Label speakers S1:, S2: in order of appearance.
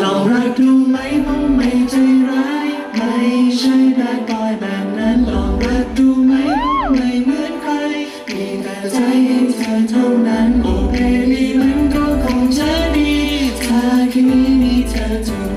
S1: ลองรักดูไหมคงไม่ใจร้ายไม่ใช่แบบดบอยแบบนั้นลองรักดูไหมไม่เหมือนใครมีแต่ใจให้เธอเท่านั้นโอเคดีมันก็คงจะดีถ้าแค่นี้มีเธอจะ